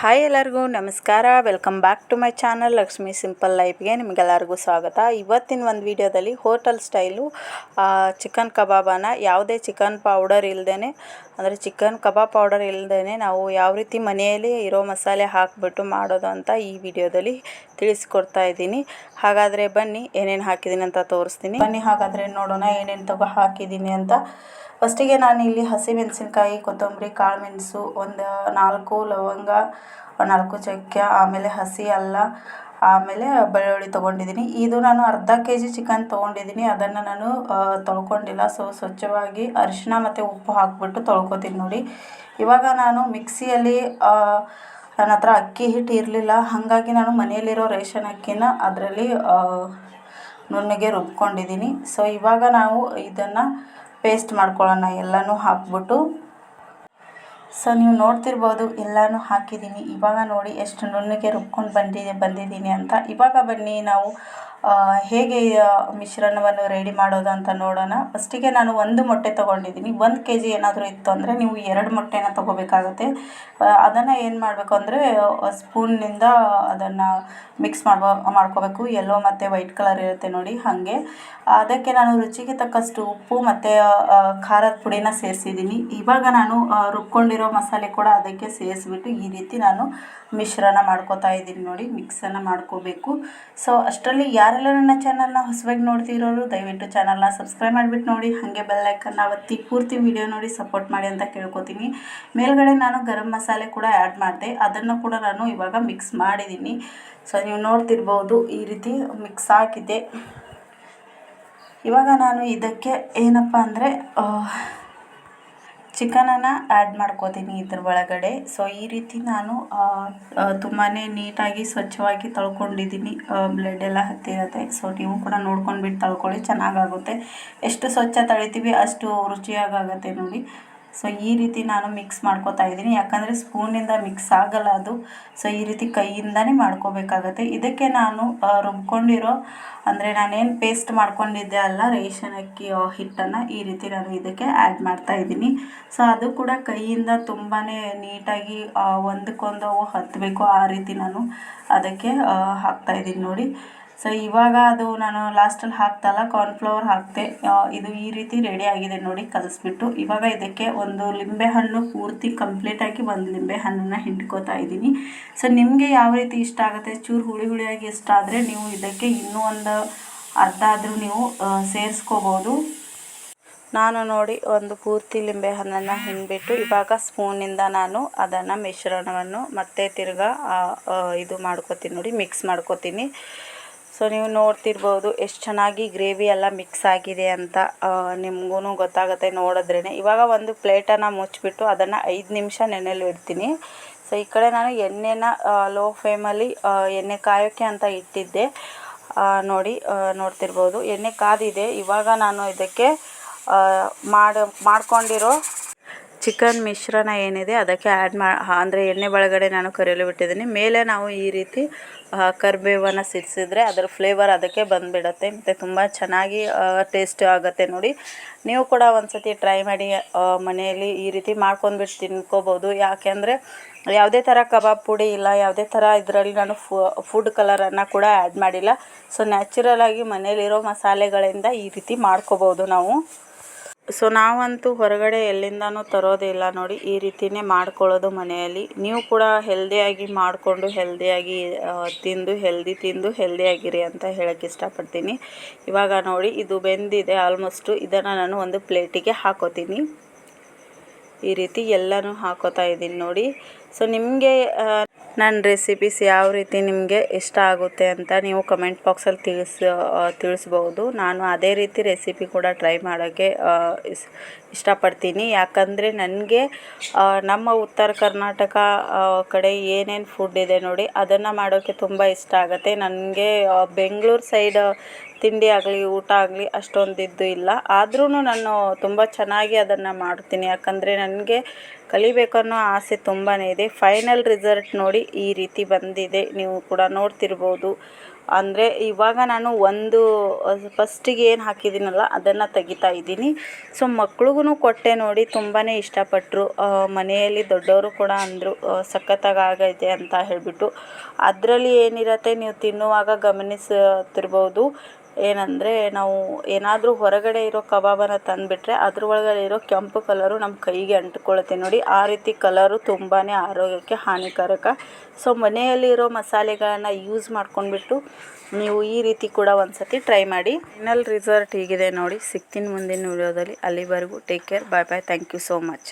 Hi ಎಲ್ಲರಿಗೂ ನಮಸ್ಕಾರ. Welcome back to my channel Lakshmi simple ಲೈಫ್ಗೆ ನಿಮಗೆಲ್ಲರಿಗೂ ಸ್ವಾಗತ. ಇವತ್ತಿನ ಒಂದು ವಿಡಿಯೋದಲ್ಲಿ ಹೋಟೆಲ್ ಸ್ಟೈಲು ಚಿಕನ್ ಕಬಾಬನ್ನ ಯಾವುದೇ ಚಿಕನ್ ಪೌಡರ್ ಇಲ್ಲದೇ ಅಂದರೆ ಚಿಕನ್ ಕಬಾಬ್ ಪೌಡರ್ ಇಲ್ಲದೇ ನಾವು ಯಾವ ರೀತಿ ಮನೆಯಲ್ಲಿ ಇರೋ ಮಸಾಲೆ ಹಾಕಿಬಿಟ್ಟು ಮಾಡೋದು ಅಂತ ಈ ವಿಡಿಯೋದಲ್ಲಿ ತಿಳಿಸ್ಕೊಡ್ತಾ ಇದ್ದೀನಿ. ಹಾಗಾದರೆ ಬನ್ನಿ, ಏನೇನು ಹಾಕಿದ್ದೀನಿ ಅಂತ ತೋರಿಸ್ತೀನಿ. ಬನ್ನಿ, ಹಾಗಾದರೆ ನೋಡೋಣ ಏನೇನು ತಗೋ ಹಾಕಿದ್ದೀನಿ ಅಂತ. ಫಸ್ಟಿಗೆ ನಾನು ಇಲ್ಲಿ ಹಸಿಮೆಣಸಿನ್ಕಾಯಿ, ಕೊತ್ತಂಬರಿ, ಕಾಳು ಮೆಣಸು, ಒಂದು ನಾಲ್ಕು ಲವಂಗ ನಾಲ್ಕು ಚಕ್ಕೆ, ಆಮೇಲೆ ಹಸಿ ಅಲ್ಲ, ಆಮೇಲೆ ಬೆಳ್ಳುಳ್ಳಿ ತೊಗೊಂಡಿದ್ದೀನಿ. ಇದು ನಾನು ಅರ್ಧ ಕೆ ಜಿ ಚಿಕನ್ ತೊಗೊಂಡಿದ್ದೀನಿ. ಅದನ್ನು ನಾನು ತೊಳ್ಕೊಂಡಿಲ್ಲ. ಸೊ ಸ್ವಚ್ಛವಾಗಿ ಅರಿಶಿನ ಮತ್ತು ಉಪ್ಪು ಹಾಕಿಬಿಟ್ಟು ತೊಳ್ಕೊತೀನಿ ನೋಡಿ. ಇವಾಗ ನಾನು ಮಿಕ್ಸಿಯಲ್ಲಿ ನನ್ನ ಹತ್ರ ಅಕ್ಕಿ ಹಿಟ್ಟು ಇರಲಿಲ್ಲ. ಹಾಗಾಗಿ ನಾನು ಮನೆಯಲ್ಲಿರೋ ರೇಷನ್ ಅಕ್ಕಿನ ಅದರಲ್ಲಿ ನುಣ್ಣಗೆ ರುಬ್ಕೊಂಡಿದ್ದೀನಿ. ಸೊ ಇವಾಗ ನಾವು ಇದನ್ನು ಪೇಸ್ಟ್ ಮಾಡ್ಕೊಳ್ಳೋಣ. ಎಲ್ಲನೂ ಹಾಕ್ಬಿಟ್ಟು ಸೊ ನೀವು ನೋಡ್ತಿರ್ಬೋದು, ಎಲ್ಲನೂ ಹಾಕಿದ್ದೀನಿ ಇವಾಗ ನೋಡಿ ಎಷ್ಟು ನುಣ್ಣಗೆ ರುಬ್ಕೊಂಡು ಬಂದಿದೆ ಬಂದಿದ್ದೀನಿ ಅಂತ. ಇವಾಗ ಬನ್ನಿ ನಾವು ಹೇಗೆ ಮಿಶ್ರಣವನ್ನು ರೆಡಿ ಮಾಡೋದು ಅಂತ ನೋಡೋಣ. ಫಸ್ಟಿಗೆ ನಾನು ಒಂದು ಮೊಟ್ಟೆ ತೊಗೊಂಡಿದ್ದೀನಿ ಒಂದು ಕೆ ಜಿ ಏನಾದರೂ ಇತ್ತು ಅಂದರೆ ನೀವು ಎರಡು ಮೊಟ್ಟೆನ ತೊಗೋಬೇಕಾಗತ್ತೆ. ಅದನ್ನು ಏನು ಮಾಡಬೇಕು ಅಂದರೆ ಸ್ಪೂನ್ನಿಂದ ಅದನ್ನು ಮಿಕ್ಸ್ ಮಾಡ್ಬೋ, ಮಾಡ್ಕೋಬೇಕು. ಎಲ್ಲೋ ಮತ್ತು ವೈಟ್ ಕಲರ್ ಇರುತ್ತೆ ನೋಡಿ ಹಾಗೆ. ಅದಕ್ಕೆ ನಾನು ರುಚಿಗೆ ತಕ್ಕಷ್ಟು ಉಪ್ಪು ಮತ್ತು ಖಾರದ ಪುಡಿನ ಸೇರಿಸಿದ್ದೀನಿ ಇವಾಗ ನಾನು ರುಬ್ಕೊಂಡಿರೋ ಮಸಾಲೆ ಕೂಡ ಅದಕ್ಕೆ ಸೇರಿಸ್ಬಿಟ್ಟು ಈ ರೀತಿ ನಾನು ಮಿಶ್ರಣ ಮಾಡ್ಕೋತಾ ಇದ್ದೀನಿ ನೋಡಿ, ಮಿಕ್ಸನ್ನು ಮಾಡ್ಕೋಬೇಕು. ಸೊ ಅಷ್ಟರಲ್ಲಿ ಯಾರೆಲ್ಲ ನನ್ನ ಚಾನಲ್ನ ಹೊಸವಾಗಿ ನೋಡ್ತಿರೋರು, ದಯವಿಟ್ಟು ಚಾನಲ್ನ ಸಬ್ಸ್ಕ್ರೈಬ್ ಮಾಡಿಬಿಟ್ಟು ನೋಡಿ, ಹಾಗೆ ಬೆಲ್ಲೈಕನ್ನ ಒತ್ತಿ ಪೂರ್ತಿ ವಿಡಿಯೋ ನೋಡಿ ಸಪೋರ್ಟ್ ಮಾಡಿ ಅಂತ ಕೇಳ್ಕೊತೀನಿ. ಮೇಲ್ಗಡೆ ನಾನು ಗರಂ ಮಸಾಲೆ ಕೂಡ ಆ್ಯಡ್ ಮಾಡಿದೆ, ಅದನ್ನು ಕೂಡ ನಾನು ಇವಾಗ ಮಿಕ್ಸ್ ಮಾಡಿದ್ದೀನಿ. ಸೊ ನೀವು ನೋಡ್ತಿರ್ಬೋದು, ಈ ರೀತಿ ಮಿಕ್ಸ್ ಹಾಕಿದ್ದೆ. ಇವಾಗ ನಾನು ಇದಕ್ಕೆ ಏನಪ್ಪ ಅಂದರೆ ಚಿಕನನ್ನು ಆ್ಯಡ್ ಮಾಡ್ಕೋತೀನಿ ಇದ್ರ ಒಳಗಡೆ. ಸೊ ಈ ರೀತಿ ನಾನು ತುಂಬಾ ನೀಟಾಗಿ ಸ್ವಚ್ಛವಾಗಿ ತೊಳ್ಕೊಂಡಿದ್ದೀನಿ ಬ್ಲಡ್ ಎಲ್ಲ ಹತ್ತಿರುತ್ತೆ. ಸೊ ನೀವು ಕೂಡ ನೋಡ್ಕೊಂಡ್ಬಿಟ್ಟು ತೊಳ್ಕೊಳ್ಳಿ, ಚೆನ್ನಾಗಾಗುತ್ತೆ. ಎಷ್ಟು ಸ್ವಚ್ಛ ತಳಿತೀವಿ ಅಷ್ಟು ರುಚಿಯಾಗುತ್ತೆ ನೋಡಿ. ಸೊ ಈ ರೀತಿ ನಾನು ಮಿಕ್ಸ್ ಮಾಡ್ಕೋತಾ ಇದ್ದೀನಿ. ಯಾಕಂದರೆ ಸ್ಪೂನಿಂದ ಮಿಕ್ಸ್ ಆಗಲ್ಲ ಅದು. ಸೊ ಈ ರೀತಿ ಕೈಯಿಂದನೇ ಮಾಡ್ಕೋಬೇಕಾಗತ್ತೆ. ಇದಕ್ಕೆ ನಾನು ರುಬ್ಕೊಂಡಿರೋ, ಅಂದರೆ ನಾನೇನು ಪೇಸ್ಟ್ ಮಾಡ್ಕೊಂಡಿದ್ದೆ ಅಲ್ಲ, ರೇಷನ್ ಅಕ್ಕಿ ಹಿಟ್ಟನ್ನು ಈ ರೀತಿ ನಾನು ಇದಕ್ಕೆ ಆ್ಯಡ್ ಮಾಡ್ತಾ ಇದ್ದೀನಿ. ಸೊ ಅದು ಕೂಡ ಕೈಯಿಂದ ತುಂಬಾ ನೀಟಾಗಿ ಒಂದಕ್ಕೊಂದು ಹತ್ತಬೇಕು ಆ ರೀತಿ ನಾನು ಅದಕ್ಕೆ ಹಾಕ್ತಾಯಿದ್ದೀನಿ ನೋಡಿ. ಸೊ ಇವಾಗ ಅದು ನಾನು ಲಾಸ್ಟಲ್ಲಿ ಹಾಕ್ತಲ್ಲ ಕಾರ್ನ್ಫ್ಲವರ್ ಹಾಕಿದೆ. ಇದು ಈ ರೀತಿ ರೆಡಿ ಆಗಿದೆ ನೋಡಿ, ಕಲಿಸ್ಬಿಟ್ಟು. ಇವಾಗ ಇದಕ್ಕೆ ಒಂದು ಲಿಂಬೆ ಹಣ್ಣು ಪೂರ್ತಿ ಕಂಪ್ಲೀಟಾಗಿ ಒಂದು ಲಿಂಬೆ ಹಣ್ಣನ್ನು ಹಿಂಡ್ಕೋತಾ ಇದ್ದೀನಿ. ಸೊ ನಿಮಗೆ ಯಾವ ರೀತಿ ಇಷ್ಟ ಆಗುತ್ತೆ? ಚೂರು ಹುಳಿ ಹುಳಿಯಾಗಿ ಇಷ್ಟ ಆದರೆ ನೀವು ಇದಕ್ಕೆ ಇನ್ನೂ ಒಂದು ಅರ್ಧ ಆದರೂ ನೀವು ಸೇರಿಸ್ಕೋಬೋದು. ನಾನು ನೋಡಿ ಒಂದು ಪೂರ್ತಿ ಲಿಂಬೆ ಹಣ್ಣನ್ನು ಹಿಂಡ್ಬಿಟ್ಟು, ಇವಾಗ ಸ್ಪೂನಿಂದ ನಾನು ಅದನ್ನು ಮಿಶ್ರಣವನ್ನು ಮತ್ತೆ ತಿರ್ಗಾ ಇದು ಮಾಡ್ಕೋತೀನಿ ನೋಡಿ ಮಿಕ್ಸ್ ಮಾಡ್ಕೋತೀನಿ. ಸೊ ನೀವು ನೋಡ್ತಿರ್ಬೋದು ಎಷ್ಟು ಚೆನ್ನಾಗಿ ಗ್ರೇವಿ ಎಲ್ಲ ಮಿಕ್ಸ್ ಆಗಿದೆ ಅಂತ ನಿಮಗೂ ಗೊತ್ತಾಗುತ್ತೆ ನೋಡಿದ್ರೇ ಇವಾಗ ಒಂದು ಪ್ಲೇಟನ್ನು ಮುಚ್ಚಿಬಿಟ್ಟು ಅದನ್ನು ಐದು ನಿಮಿಷ ನೆನೆಯಲ್ಲಿ ಇಡ್ತೀನಿ. ಸೊ ಈ ಕಡೆ ನಾನು ಎಣ್ಣೆನ ಲೋ ಫ್ಲೇಮಲ್ಲಿ ಎಣ್ಣೆ ಕಾಯೋಕ್ಕೆ ಅಂತ ಇಟ್ಟಿದ್ದೆ. ನೋಡಿ ನೋಡ್ತಿರ್ಬೋದು. ಎಣ್ಣೆ ಕಾದಿದೆ. ಇವಾಗ ನಾನು ಇದಕ್ಕೆ ಮಾಡಿ, ಮಾಡ್ಕೊಂಡಿರೋ ಚಿಕನ್ ಮಿಶ್ರಣ ಏನಿದೆ ಅದಕ್ಕೆ ಆ್ಯಡ್ ಮಾ ಅಂದರೆ ಎಣ್ಣೆ ಒಳಗಡೆ ನಾನು ಕರಿಯಲು ಬಿಟ್ಟಿದ್ದೀನಿ. ಮೇಲೆ ನಾವು ಈ ರೀತಿ ಕರಿಬೇವನ್ನು ಸಿಡಿಸಿದ್ರೆ ಅದರ ಫ್ಲೇವರ್ ಅದಕ್ಕೆ ಬಂದುಬಿಡತ್ತೆ. ಮತ್ತು ತುಂಬ ಚೆನ್ನಾಗಿ ಟೇಸ್ಟ್ ಆಗುತ್ತೆ ನೋಡಿ. ನೀವು ಕೂಡ ಒಂದು ಸತಿ ಟ್ರೈ ಮಾಡಿ ಮನೆಯಲ್ಲಿ ಈ ರೀತಿ ಮಾಡ್ಕೊಂಡ್ಬಿಟ್ಟು ತಿನ್ಕೋಬೋದು. ಯಾಕೆಂದರೆ ಯಾವುದೇ ಥರ ಕಬಾಬ್ ಪುಡಿ ಇಲ್ಲ, ಯಾವುದೇ ಥರ ಇದರಲ್ಲಿ ನಾನು ಫುಡ್ ಕಲರನ್ನು ಕೂಡ ಆ್ಯಡ್ ಮಾಡಿಲ್ಲ. ಸೊ ನ್ಯಾಚುರಲಾಗಿ ಮನೆಯಲ್ಲಿರೋ ಮಸಾಲೆಗಳಿಂದ ಈ ರೀತಿ ಮಾಡ್ಕೋಬೋದು ನಾವು. ಸೊ ನಾವಂತೂ ಹೊರಗಡೆ ಎಲ್ಲಿಂದನೂ ತರೋದಿಲ್ಲ ನೋಡಿ, ಈ ರೀತಿಯೇ ಮಾಡ್ಕೊಳ್ಳೋದು ಮನೆಯಲ್ಲಿ. ನೀವು ಕೂಡ ಹೆಲ್ದಿಯಾಗಿ ಮಾಡಿಕೊಂಡು ಹೆಲ್ದಿಯಾಗಿ ತಿಂದು ಹೆಲ್ದಿ ತಿಂದು ಹೆಲ್ದಿಯಾಗಿರಿ ಅಂತ ಹೇಳೋಕ್ಕೆ ಇಷ್ಟಪಡ್ತೀನಿ. ಇವಾಗ ನೋಡಿ, ಇದು ಬೆಂದಿದೆ ಆಲ್ಮೋಸ್ಟು ಇದನ್ನು ನಾನು ಒಂದು ಪ್ಲೇಟಿಗೆ ಹಾಕೋತೀನಿ. ಈ ರೀತಿ ಎಲ್ಲನೂ ಹಾಕೋತಾ ಇದ್ದೀನಿ ನೋಡಿ. ಸೊ ನಿಮಗೆ ನನ್ನ ರೆಸಿಪೀಸ್ ಯಾವ ರೀತಿ ನಿಮಗೆ ಇಷ್ಟ ಆಗುತ್ತೆ ಅಂತ ನೀವು ಕಮೆಂಟ್ ಬಾಕ್ಸಲ್ಲಿ ತಿಳಿಸ ತಿಳಿಸ್ಬೋದು ನಾನು ಅದೇ ರೀತಿ ರೆಸಿಪಿ ಕೂಡ ಟ್ರೈ ಮಾಡೋಕ್ಕೆ ಇಷ್ಟಪಡ್ತೀನಿ. ಯಾಕಂದರೆ ನನಗೆ ನಮ್ಮ ಉತ್ತರ ಕರ್ನಾಟಕ ಕಡೆ ಏನೇನು ಫುಡ್ ಇದೆ ನೋಡಿ, ಅದನ್ನು ಮಾಡೋಕ್ಕೆ ತುಂಬ ಇಷ್ಟ ಆಗುತ್ತೆ. ನನಗೆ ಬೆಂಗಳೂರು ಸೈಡ್ ತಿಂಡಿ ಆಗಲಿ, ಊಟ ಆಗಲಿ ಅಷ್ಟೊಂದಿದ್ದು ಇಲ್ಲ. ಆದ್ರೂ ನಾನು ತುಂಬ ಚೆನ್ನಾಗಿ ಅದನ್ನು ಮಾಡ್ತೀನಿ. ಯಾಕಂದರೆ ನನಗೆ ಕಲಿಬೇಕನ್ನೋ ಆಸೆ ತುಂಬಾ ಇದೆ. ಫೈನಲ್ ರಿಸಲ್ಟ್ ನೋಡಿ ಈ ರೀತಿ ಬಂದಿದೆ. ನೀವು ಕೂಡ ನೋಡ್ತಿರ್ಬೋದು. ಅಂದರೆ ಇವಾಗ ನಾನು ಒಂದು ಫಸ್ಟಿಗೆ ಏನು ಹಾಕಿದ್ದೀನಲ್ಲ, ಅದನ್ನು ತೆಗಿತಾ ಇದ್ದೀನಿ. ಸೊ ಮಕ್ಳಿಗೂ ಕೊಟ್ಟೆ ನೋಡಿ ತುಂಬಾ ಇಷ್ಟಪಟ್ಟರು ಮನೆಯಲ್ಲಿ ದೊಡ್ಡವರು ಕೂಡ ಅಂದರು ಸಖತ್ತಾಗಿ ಆಗೈತೆ ಅಂತ ಹೇಳಿಬಿಟ್ಟು. ಅದರಲ್ಲಿ ಏನಿರತ್ತೆ ನೀವು ತಿನ್ನುವಾಗ ಗಮನಿಸುತ್ತಿರ್ಬೋದು ಏನಂದರೆ ನಾವು ಏನಾದರೂ ಹೊರಗಡೆ ಇರೋ ಕಬಾಬನ್ನು ತಂದುಬಿಟ್ರೆ ಅದ್ರ ಒಳಗಡೆ ಇರೋ ಕೆಂಪು ಕಲರು ನಮ್ಮ ಕೈಗೆ ಅಂಟ್ಕೊಳ್ಳುತ್ತೆ ನೋಡಿ. ಆ ರೀತಿ ಕಲರು ತುಂಬಾ ಆರೋಗ್ಯಕ್ಕೆ ಹಾನಿಕಾರಕ. ಸೊ ಮನೆಯಲ್ಲಿರೋ ಮಸಾಲೆಗಳನ್ನು ಯೂಸ್ ಮಾಡ್ಕೊಂಡ್ಬಿಟ್ಟು ನೀವು ಈ ರೀತಿ ಕೂಡ ಒಂದು ಸತಿ ಟ್ರೈ ಮಾಡಿ. ಫೈನಲ್ ರಿಸಲ್ಟ್ ಹೀಗಿದೆ ನೋಡಿ. ಸಿಗ್ತೀನಿ ಮುಂದಿನ ವಿಡಿಯೋದಲ್ಲಿ ಅಲ್ಲಿವರೆಗೂ take care bye bye thank you so much